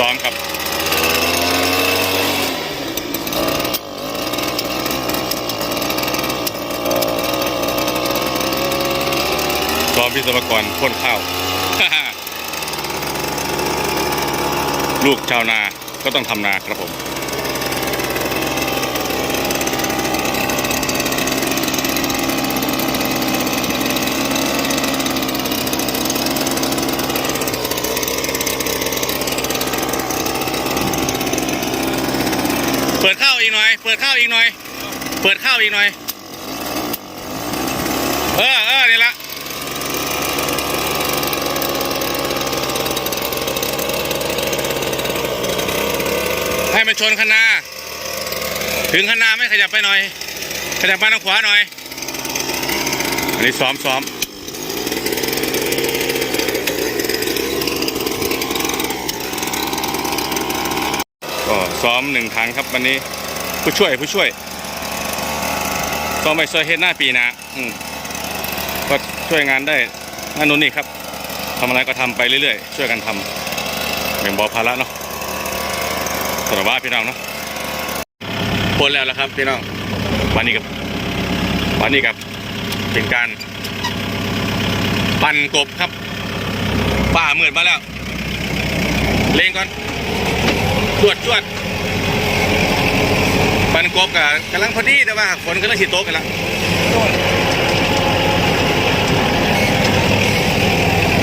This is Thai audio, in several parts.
ซ้อมครับซ้อมวิศวกรพ่นข้าว ลูกชาวนาก็ต้องทำนาครับผม เปิดข้าวอีกหน่อย เปิดข้าวอีกหน่อย เปิดข้าวอีกหน่อย เออเออนี่ละให้มันชนคันนาถึงคันนาไม่ขยับไปหน่อย ขยับมาทางขวาหน่อย อันนี้ซ้อมซ้อมก็ซ้อมหนึ่งครั้งครับวันนี้ ผู้ช่วยผู้ช่วยซ้อมไปซอยเฮ็ดหน้าปีหนะอืมก็ช่วยงานได้นั่นนู่นนี่ครับทำอะไรก็ทำไปเรื่อยๆ ช่วยกันทำแบ่งเบาภาระเนาะสำหรับว่าพี่น้องเนาะพ้นแล้วละครับพี่น้องวันนี้กับวันนี้กับเป็นการ ปั่นกบครับป่าเหมือนมาแล้ว เลงก่อนจวดจวดปัน กบกับกำลังพอดีแต่ว่าฝนกำลังสิโตกกันละ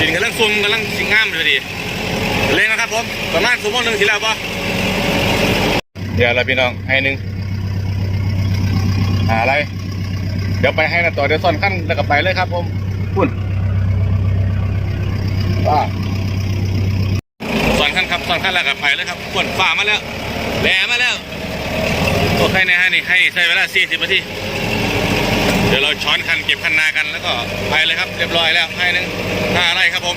ดินกำลังซุ่มกำลังสิงงามอยู่ดีเล่นนะครับผมประมาณชั่วโมงหนึ่งทีแล้วปะเดี๋ยวละพี่น้องให้หนึ่งหาอะไร เดี๋ยวไปให้นะต่อเดี๋ยวซ่อนขั้นแล้วก็ไปเลยครับผมพุ่นว้าสอนขั้นครับสอนขั้นแล้วกับไปเลยครับขวนฝ่ามาแล้วแหลมาแล้ว โอเคนะฮะนี่ให้ใช้เวลา40นาทีเดี๋ยวเราช้อนคันเก็บคันนากันแล้วก็ไปเลยครับเรียบร้อยแล้วให้หนึ่งห้าไร่ครับผม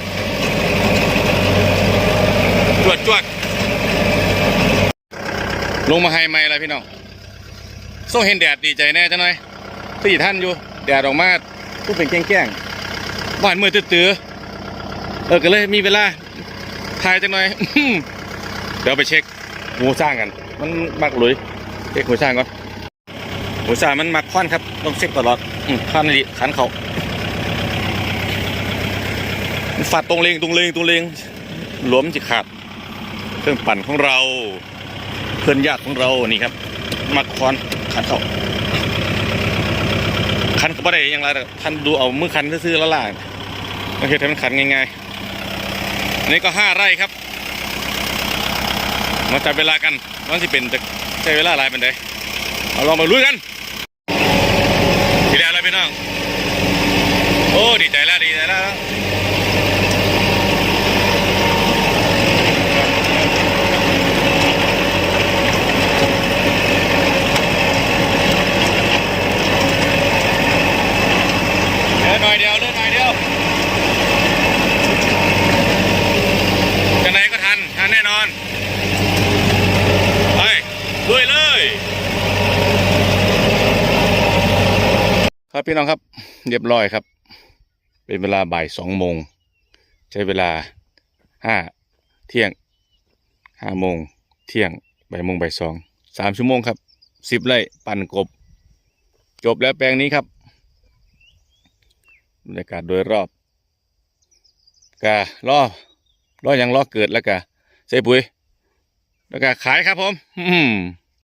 จวดจวดลงมาให้ไม่อะไรพี่น้องส่งเห็นแดดดีใจแน่จังหน่อยที่ท่านอยู่แดดออกมาผู้เป็นแกล้งๆบ้านมือตื้อๆเออก็เลยมีเวลาถ่ายจังหน่อยเดี๋ยวไปเช็คหมูสร้างกัน มันมักหลุย เช็คหมูสร้าก่อนหมูสร้ามันมักควันครับ ต้องเช็คตลอดอืมควันนี่ขันเขามันฟาดตรงเลงตรงเลงตรงเลงหลวมจะขาด เครื่องปั่นของเรา เพื่อนยากของเรานี่ครับ มักควันขันเขาคันก็ไม่ได้อยังไรท่านดูเอามือคันซื่อๆแล้วล่ะโอเคทำมันขันง่ายๆอันนี้ก็ห้าไร่ครับ มาจับเวลากันว่าสิเป็นจะใช้เวลาอะไรเป็นไดเอาลองมาลุยกันทีแล้วอะไรพี่น้องโอ้ดีใจแล้วดีใจแล้วเดินหน่อยเดียวเดินหน่อยเดียวจะไหนก็ทันทันแน่นอน ไปลุยเลย ครับพี่น้องครับ เรียบร้อยครับ เป็นเวลาบ่ายสองโมงใช้เวลาห้าเที่ยงห้าโมงเที่ยงบ่ายโมงบ่ายสองสามชั่วโมงครับสิบไร่ปั่นกบ จบแล้วแปลงนี้ครับบรรยากาศโดยรอบกะรอรออย่างรอเกิดแล้วก็ใส่ปุ๋ยแล้วก็ขายครับผม อืม